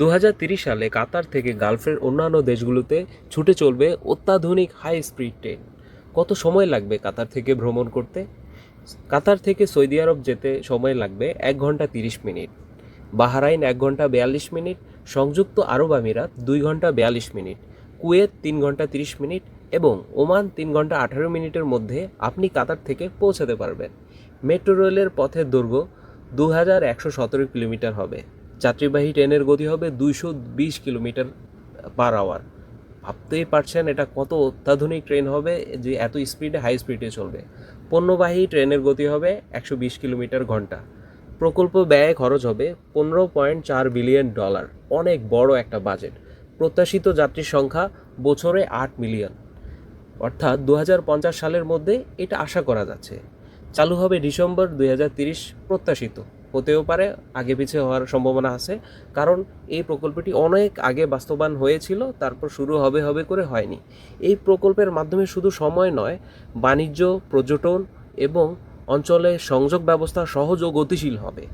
দু সালে কাতার থেকে গালফের অন্যান্য দেশগুলোতে ছুটে চলবে অত্যাধুনিক হাই স্পিড ট্রেন কত সময় লাগবে কাতার থেকে ভ্রমণ করতে? কাতার থেকে সৌদি আরব যেতে সময় লাগবে এক ঘণ্টা তিরিশ মিনিট। বাহারাইন এক ঘণ্টা বিয়াল্লিশ মিনিট। সংযুক্ত আরব আমিরাত দুই ঘণ্টা বিয়াল্লিশ মিনিট। কুয়েত তিন ঘণ্টা তিরিশ মিনিট এবং ওমান তিন ঘণ্টা আঠারো মিনিটের মধ্যে আপনি কাতার থেকে পৌঁছাতে পারবেন। মেট্রো রেলের পথের দৈর্ঘ্য দু হাজার একশো সতেরো কিলোমিটার হবে। যাত্রীবাহী ট্রেনের গতি হবে দুইশো বিশ কিলোমিটার পার আওয়ার ভাবতেই পারছেন এটা কত অত্যাধুনিক ট্রেন হবে যে এত স্পিডে হাই স্পিডে চলবে। পণ্যবাহী ট্রেনের গতি হবে একশো বিশ কিলোমিটার ঘণ্টা। প্রকল্প ব্যয় খরচ হবে পনেরো পয়েন্ট চার বিলিয়ন ডলার। অনেক বড় একটা বাজেট প্রত্যাশিত যাত্রীর সংখ্যা বছরে আট মিলিয়ন। অর্থাৎ দু হাজার পঞ্চাশ সালের মধ্যে এটা আশা করা যাচ্ছে। চালু হবে ডিসেম্বর দুই প্রত্যাশিত। হতেও পারে, আগে পিছিয়ে হওয়ার সম্ভাবনা আছে। কারণ এই প্রকল্পটি অনেক আগে বাস্তবায়ন হয়েছিল, তারপর শুরু হবে হবে করে হয়নি। এই প্রকল্পের মাধ্যমে শুধু সময় নয়, বাণিজ্য, পর্যটন এবং অঞ্চলে সংযোগ ব্যবস্থা সহজ ও গতিশীল হবে।